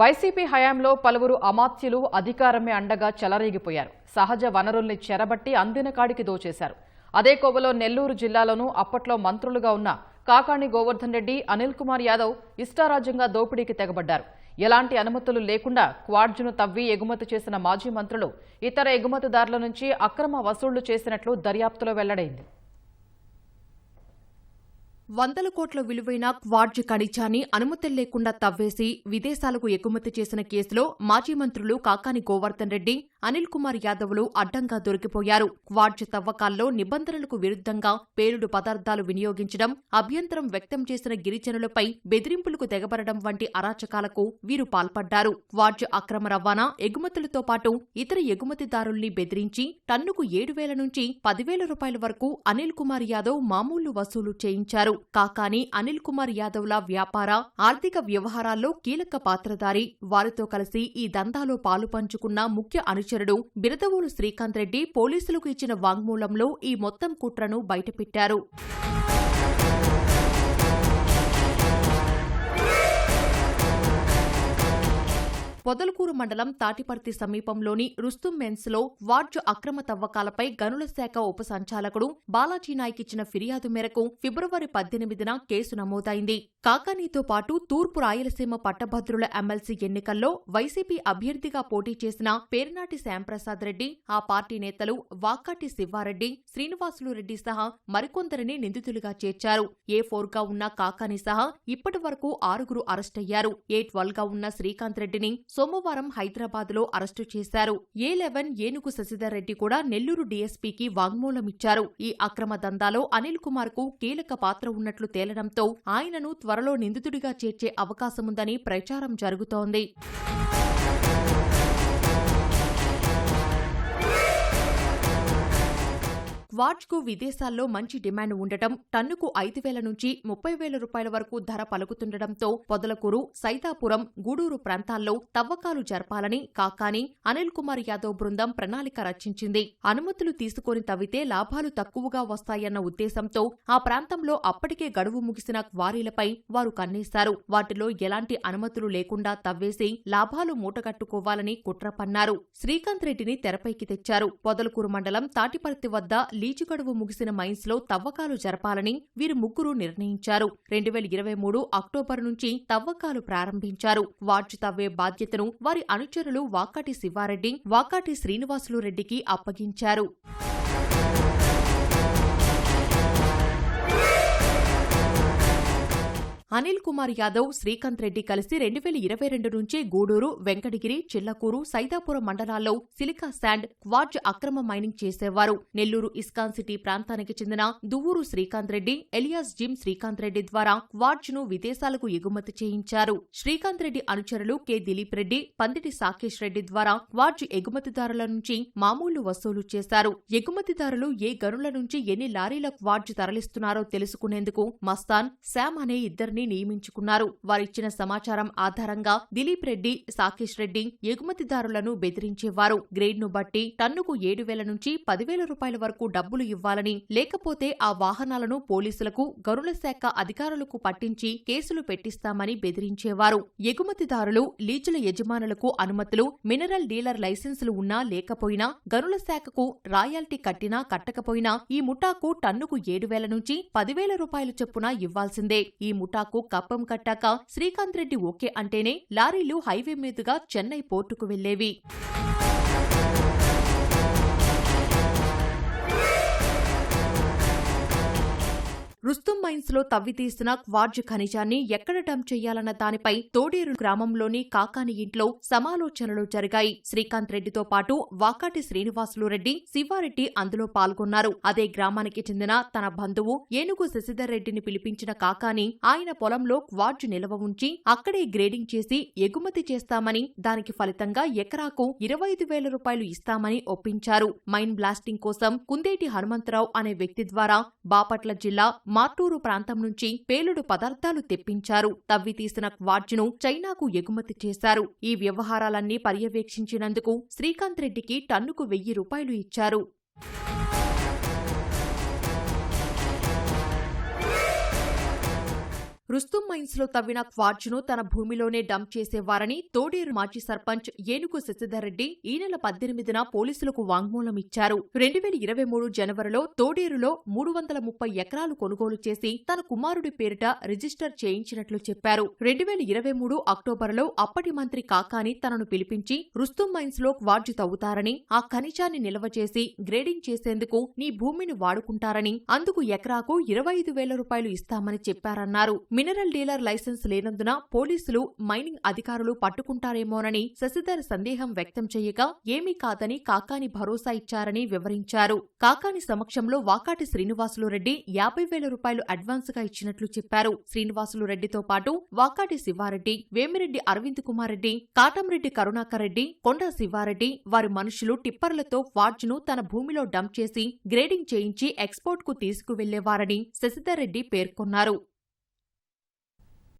YCP హయాంలో పలువురు అమాత్యులు అధికారమే అండగా చెలరేగిపోయారు. సహజ వనరుల్ని చెరబట్టి అందిన కాడికి దోచేశారు. అదే కోవలో నెల్లూరు జిల్లాలోనూ అప్పట్లో మంత్రులుగా ఉన్న కాకాణి గోవర్ధన్ రెడ్డి అనిల్ కుమార్ యాదవ్ ఇష్టారాజ్యంగా దోపిడీకి తెగబడ్డారు. ఎలాంటి అనుమతులు లేకుండా క్వాడ్జును తవ్వి ఎగుమతి చేసిన మాజీ మంత్రులు ఇతర ఎగుమతిదారుల నుంచి అక్రమ వసూళ్ళు చేసినట్లు దర్యాప్తులో వెల్లడైంది. వందల కోట్ల విలువైన క్వార్జ్ ఖనిజాన్ని అనుమతులు లేకుండా తవ్వేసి విదేశాలకు ఎగుమతి చేసిన కేసులో మాజీ మంత్రులు కాకాని గోవర్ధన్ రెడ్డి అనిల్ కుమార్ యాదవ్లు అడ్డంగా దొరికిపోయారు. క్వాడ్జ్ తవ్వకాల్లో నిబంధనలకు విరుద్ధంగా పేలుడు పదార్థాలు వినియోగించడం అభ్యంతరం వ్యక్తం చేసిన గిరిజనులపై బెదిరింపులకు తెగబడడం వంటి అరాచకాలకు వీరు పాల్పడ్డారు. క్వాడ్జ్ అక్రమ రవాణా ఎగుమతులతో పాటు ఇతర ఎగుమతిదారుల్ని బెదిరించి టన్నుకు ఏడు వేల నుంచి పదివేల రూపాయల వరకు అనిల్ కుమార్ యాదవ్ మామూలు వసూలు చేయించారు. కాకాని అనిల్ కుమార్ యాదవ్ల వ్యాపార ఆర్థిక వ్యవహారాల్లో కీలక పాత్రధారి. వారితో కలిసి ఈ దందాలో పాలు పంచుకున్న ముఖ్య అనుచరుడు బిరదవోలు శ్రీకాంత్ రెడ్డి పోలీసులకు ఇచ్చిన వాంగ్మూలంలో ఈ మొత్తం కుట్రను బయటపెట్టారు. పొదలకూరు మండలం తాటిపర్తి సమీపంలోని రుస్తుం మెన్స్లో వార్డు అక్రమ తవ్వకాలపై గనుల శాఖ ఉప సంచాలకుడు బాలాజీ నాయక్ ఇచ్చిన ఫిర్యాదు మేరకు ఫిబ్రవరి పద్దెనిమిదిన కేసు నమోదైంది. కాకానీతో పాటు తూర్పు రాయలసీమ పట్టభద్రుల ఎమ్మెల్సీ ఎన్నికల్లో వైసీపీ అభ్యర్థిగా పోటీ చేసిన పేర్నాటి శ్యాంప్రసాద్ రెడ్డి ఆ పార్టీ నేతలు వాకాటి శివారెడ్డి శ్రీనివాసులు రెడ్డి సహా మరికొందరిని నిందితులుగా చేర్చారు. ఏ ఫోర్గా ఉన్న కాకాని సహా ఇప్పటి వరకు ఆరుగురు అరెస్టయ్యారు ఏ ట్వెల్వ్గా ఉన్న శ్రీకాంత్ రెడ్డిని సోమవారం హైదరాబాద్లో అరెస్టు చేశారు. ఏ లెవెన్ ఏనుగు శశిధర్ రెడ్డి కూడా నెల్లూరు డీఎస్పీకి వాంగ్మూలమిచ్చారు. ఈ అక్రమ దందాలో అనిల్ కుమార్కు కీలక పాత్ర ఉన్నట్లు తేలడంతో ఆయనను త్వరలో నిందితుడిగా చేర్చే అవకాశముందని ప్రచారం జరుగుతోంది. వాచ్కు విదేశాల్లో మంచి డిమాండ్ ఉండటం టన్నుకు ఐదు వేల నుంచి ముప్పై వేల రూపాయల వరకు ధర పలుకుతుండటంతో పొదలకూరు సైతాపురం గూడూరు ప్రాంతాల్లో తవ్వకాలు జరపాలని కాకాని అనిల్ కుమార్ యాదవ్ బృందం ప్రణాళిక రచించింది. అనుమతులు తీసుకొని తవ్వితే లాభాలు తక్కువగా వస్తాయన్న ఉద్దేశంతో ఆ ప్రాంతంలో అప్పటికే గడువు ముగిసిన క్వారీలపై వారు కన్నేశారు. వాటిలో ఎలాంటి అనుమతులు లేకుండా తవ్వేసి లాభాలు మూటగట్టుకోవాలని కుట్ర పన్నారు శ్రీకాంత్ రెడ్డిని తెరపైకి తెచ్చారు. పొదలకూరు మండలం తాటిపర్తి వద్ద లీజు గడువు ముగిసిన మైన్స్లో తవ్వకాలు జరపాలని వీరు ముగ్గురు నిర్ణయించారు. రెండు వేల ఇరవై మూడు అక్టోబర్ నుంచి తవ్వకాలు ప్రారంభించారు. వార్డు తవ్వే బాధ్యతను వారి అనుచరులు వాకాటి శివారెడ్డి వాకాటి శ్రీనివాసులు రెడ్డికి అప్పగించారు. అనిల్ కుమార్ యాదవ్ శ్రీకాంత్ రెడ్డి కలిసి రెండు వేల ఇరవై రెండు నుంచి గూడూరు వెంకటగిరి చిల్లకూరు సైదాపురం మండలాల్లో సిలికా శాండ్ క్వార్జ్ అక్రమ మైనింగ్ చేసేవారు. నెల్లూరు ఇస్కాన్ సిటీ ప్రాంతానికి చెందిన దువ్వూరు శ్రీకాంత్ రెడ్డి ఎలియాస్ జిమ్ శ్రీకాంత్ రెడ్డి ద్వారా క్వార్జ్ను విదేశాలకు ఎగుమతి చేయించారు. శ్రీకాంత్ రెడ్డి అనుచరులు కె. దిలీప్ రెడ్డి పందిటి సాకేష్ రెడ్డి ద్వారా క్వార్జ్ ఎగుమతిదారుల నుంచి మామూలు వసూలు చేశారు. ఎగుమతిదారులు ఏ గనుల నుంచి ఎన్ని లారీల క్వార్జ్ తరలిస్తున్నారో తెలుసుకునేందుకు మస్తాన్ శామ్ అనే ఇద్దరిని నియమించుకున్నారు. వారిచ్చిన సమాచారం ఆధారంగా దిలీప్ రెడ్డి సాకేష్ రెడ్డి ఎగుమతిదారులను బెదిరించేవారు. గ్రేడ్ను బట్టి టన్నుకు ఏడు వేల నుంచి పదివేల రూపాయల వరకు డబ్బులు ఇవ్వాలని లేకపోతే ఆ వాహనాలను పోలీసులకు గరుల శాఖ అధికారులకు పట్టించి కేసులు పెట్టిస్తామని బెదిరించేవారు. ఎగుమతిదారులు లీజుల యజమానులకు అనుమతులు మినరల్ డీలర్ లైసెన్సులు ఉన్నా లేకపోయినా గనుల శాఖకు రాయల్టీ కట్టినా కట్టకపోయినా ఈ ముఠాకు టన్నుకు ఏడు వేల నుంచి పదివేల రూపాయలు చొప్పున ఇవ్వాల్సిందే. ఈ ముఠాకు కప్పం కట్టాక శ్రీకాంత్ రెడ్డి ఓకే అంటేనే లారీలు హైవే మీదుగా చెన్నై పోర్టుకు వెళ్ళేవి సైన్స్లో తవ్వితీసిన క్వార్జ్ ఖనిజాన్ని ఎక్కడ డంప్ చేయాలన్న దానిపై తోడేరు గ్రామంలోని కాకాని ఇంట్లో సమాలోచనలు జరిగాయి. శ్రీకాంత్ రెడ్డితో పాటు వాకాటి శ్రీనివాసులు రెడ్డి శివారెడ్డి అందులో పాల్గొన్నారు. అదే గ్రామానికి చెందిన తన బంధువు ఏనుగు శశిధర్ రెడ్డిని పిలిపించిన కాకాని ఆయన పొలంలో క్వార్జ్ నిల్వ ఉంచి అక్కడే గ్రేడింగ్ చేసి ఎగుమతి చేస్తామని దానికి ఫలితంగా ఎకరాకు ఇరవై ఐదు వేల రూపాయలు ఇస్తామని ఒప్పించారు. మైన్ బ్లాస్టింగ్ కోసం కుందేటి హనుమంతరావు అనే వ్యక్తి ద్వారా బాపట్ల జిల్లా మార్టూరు ప్రాంతం నుంచి పేలుడు పదార్థాలు తెప్పించారు. తవ్వి తీసిన క్వాడ్జ్ను చైనాకు ఎగుమతి చేశారు. ఈ వ్యవహారాలన్నీ పర్యవేక్షించినందుకు శ్రీకాంత్ రెడ్డికి టన్నుకు వెయ్యి రూపాయలు ఇచ్చారు. రుస్తుం మైన్స్లో తవ్విన క్వార్జ్ను తన భూమిలోనే డంప్ చేసేవారని తోడేరు మాజీ సర్పంచ్ ఏనుగు శశిధర్ రెడ్డి ఈ నెల పద్దెనిమిదిన పోలీసులకు వాంగ్మూలం ఇచ్చారు. రెండు వేల ఇరవై మూడు జనవరిలో తోడేరులో మూడు వందల ముప్పై ఎకరాలు కొనుగోలు చేసి తన కుమారుడి పేరిట రిజిస్టర్ చేయించినట్లు చెప్పారు. రెండు వేల ఇరవై మూడు అక్టోబర్లో అప్పటి మంత్రి కాకాని తనను పిలిపించి రుస్తుం మైన్స్లో క్వార్జ్ తవ్వుతారని ఆ ఖనిజాన్ని నిల్వ చేసి గ్రేడింగ్ చేసేందుకు నీ భూమిని వాడుకుంటారని అందుకు ఎకరాకు ఇరవై ఐదు వేల రూపాయలు ఇస్తామని చెప్పారన్నారు. మినరల్ డీలర్ లైసెన్స్ లేనందున పోలీసులు మైనింగ్ అధికారులు పట్టుకుంటారేమోనని శశిధర్ సందేహం వ్యక్తం చేయగా ఏమీ కాదని కాకాని భరోసా ఇచ్చారని వివరించారు. కాకాని సమక్షంలో వాకాటి శ్రీనివాసులు రెడ్డి యాభై వేల రూపాయలు అడ్వాన్స్గా ఇచ్చినట్లు చెప్పారు. శ్రీనివాసులు రెడ్డితో పాటు వాకాటి శివారెడ్డి వేమిరెడ్డి అరవింద్ కుమార్ రెడ్డి కాటంరెడ్డి కరుణాకర్ రెడ్డి కొండ శివారెడ్డి వారి మనుషులు టిప్పర్లతో వాడ్జ్ను తన భూమిలో డంప్ చేసి గ్రేడింగ్ చేయించి ఎక్స్పోర్ట్కు తీసుకువెళ్ళేవారని శశిధర్ రెడ్డి పేర్కొన్నారు.